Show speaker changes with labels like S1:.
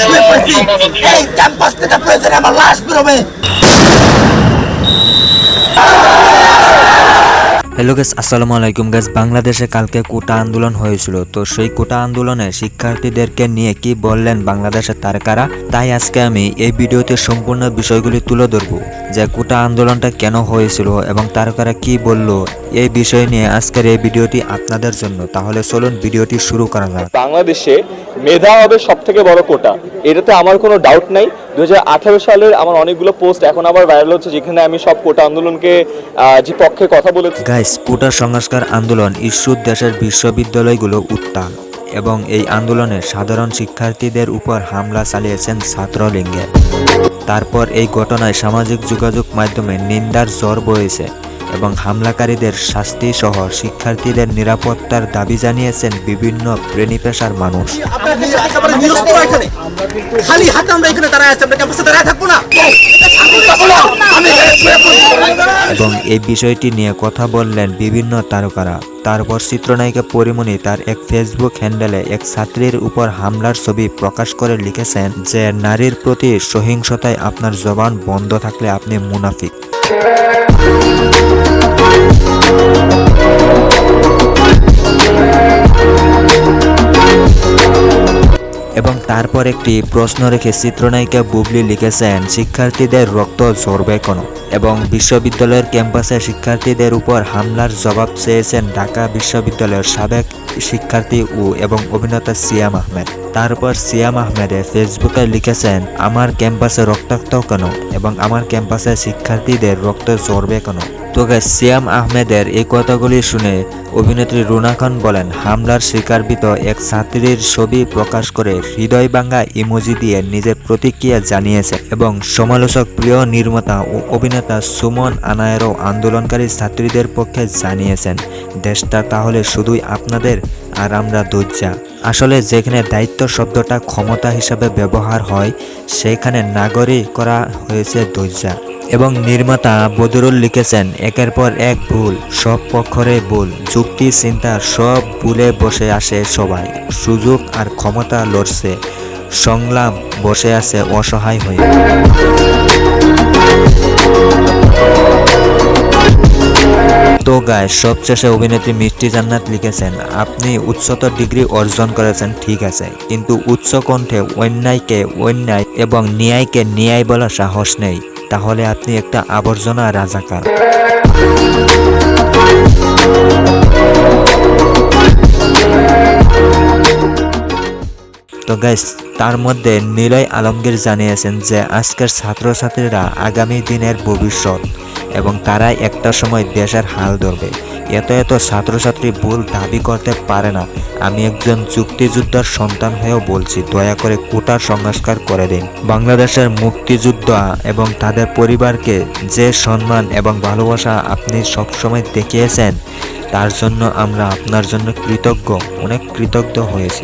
S1: শুয়ে পড়েছি এই ক্যাম্পাস থেকে প্রয়োজনে আমার লাশ বেরোবে
S2: হ্যালো গাইস আসসালামু আলাইকুম গাইস বাংলাদেশে কালকে কোটা আন্দোলন হয়েছিল। তো সেই কোটা আন্দোলনে শিক্ষার্থীদেরকে নিয়ে কি বললেন বাংলাদেশের তারকারা তাই আজকে আমি এই ভিডিওতে সম্পূর্ণ বিষয়গুলি তুলে ধরবো। যে কোটা আন্দোলনটা কেন হয়েছিল এবং তারকারা কি বলল এই বিষয় নিয়ে আজকের এই ভিডিওটি আপনাদের জন্য। তাহলে চলুন ভিডিওটি শুরু করা যাক।
S3: বাংলাদেশে মেধা হবে সব থেকে বড় কোটা। এটাতে আমার কোনো ডাউট নাই। দু হাজার আঠারো সালের আমার অনেকগুলো পোস্ট এখন আবার ভাইরাল হচ্ছে যেখানে আমি সব কোটা আন্দোলনকে যে পক্ষে কথা বলেছি।
S2: গাইস কোটা সংস্কার আন্দোলন ইস্যুর দেশের বিশ্ববিদ্যালয়গুলো উত্তাল এবং এই আন্দোলনে সাধারণ শিক্ষার্থীদের উপর হামলা চালিয়েছেন ছাত্রলীঙ্গে তারপর এই ঘটনায় সামাজিক যোগাযোগ মাধ্যমে নিন্দার জ্বর বয়েছে এবং হামলাকারীদের শাস্তি সহ শিক্ষার্থীদের নিরাপত্তার দাবি জানিয়েছেন বিভিন্ন শ্রেণি পেশার মানুষ।
S1: খালি হাতে আমরা এখানে দাঁড়ায় আছি আমরা ক্যাম্পাসে দাঁড়ায় থাকব না আমি এখানে শুয়ে পড়ছি।
S2: এবং এই বিষয়টি নিয়ে কথা বললেন বিভিন্ন তারকারা। তারপর চিত্রনায়িকা পরিমণি তার এক ফেসবুক হ্যান্ডেলে এক ছাত্রীর উপর হামলার ছবি প্রকাশ করে লিখেছেন যে, নারীর প্রতি সহিংসতায় আপনার জবান বন্ধ থাকলে আপনি মুনাফিক। এবং তারপর একটি প্রশ্ন রেখে চিত্রনায়িকা বুবলি লিখেছেন, শিক্ষার্থীদের রক্ত ঝরবে কেন? এবং বিশ্ববিদ্যালয়ের ক্যাম্পাসে শিক্ষার্থীদের উপর হামলার জবাব চেয়েছেন ঢাকা বিশ্ববিদ্যালয়ের সাবেক শিক্ষার্থী ও এবং অভিনেতা সিয়াম আহমেদ। তারপর সিয়াম আহমেদে ফেসবুকে লিখেছেন, আমার ক্যাম্পাসে রক্তাক্ত কেন এবং আমার ক্যাম্পাসে শিক্ষার্থীদের রক্ত জড়বে কেন? তো গাইস সিয়াম আহমেদের এই কথাগুলি শুনে অভিনেত্রী রুনা খান বলেন, হামলার শিকারবিত এক ছাত্রীর ছবি প্রকাশ করে হৃদয় ভাঙ্গা ইমোজি দিয়ে নিজের প্রতিক্রিয়া জানিয়েছে এবং সমালোচক প্রিয় নির্মাতা ও অভিনেতা সুমন আনায়েরও আন্দোলনকারী ছাত্রীদের পক্ষে জানিয়েছেন, দেশটা তাহলে শুধুই আপনাদের আর আমরা দজ্জা। আসলে যেখানে দায়িত্ব শব্দটা ক্ষমতা হিসাবে ব্যবহার হয়, সেখানে নাগরিক করা হয়েছে দজ্জা। এবং নির্মাতা বদরুল লিখেছেন, একের পর এক ভুল, সব পক্ষরে ভুল, যুক্তি চিন্তার সব ভুলে বসে আসে সবাই, সুযোগ আর ক্ষমতা লড়ছে সংলাপ বসে আছে অসহায় হয়ে। তো গায়ে সবশেষে অভিনেত্রী মিষ্টি জান্নাত লিখেছেন, আপনি উচ্চতর ডিগ্রি অর্জন করেছেন, ঠিক আছে। কিন্তু উচ্চ কণ্ঠে অন্যায়কে অন্যায় এবং ন্যায়কে ন্যায় বলার সাহস নেই। তাহলে আপনি একটা আবর্জনা রাজাকার। তো গাইস তার মধ্যে নিলয় আলমগীর জানিয়েছেন যে আজকের ছাত্রছাত্রীরা আগামী দিনের ভবিষ্যৎ এবং তারাই একটা সময় দেশের হাল ধরবে। এত এত ছাত্রছাত্রী ভুল দাবি করতে পারে না। আমি একজন যুক্তিযোদ্ধার সন্তান হয়েও বলছি, দয়া করে কোটার সংস্কার করে দিন। বাংলাদেশের মুক্তিযোদ্ধা এবং তাদের পরিবারকে যে সম্মান এবং ভালোবাসা আপনি সবসময় দেখিয়েছেন, তার জন্য আমরা আপনার জন্য কৃতজ্ঞ, অনেক কৃতজ্ঞ হয়েছি।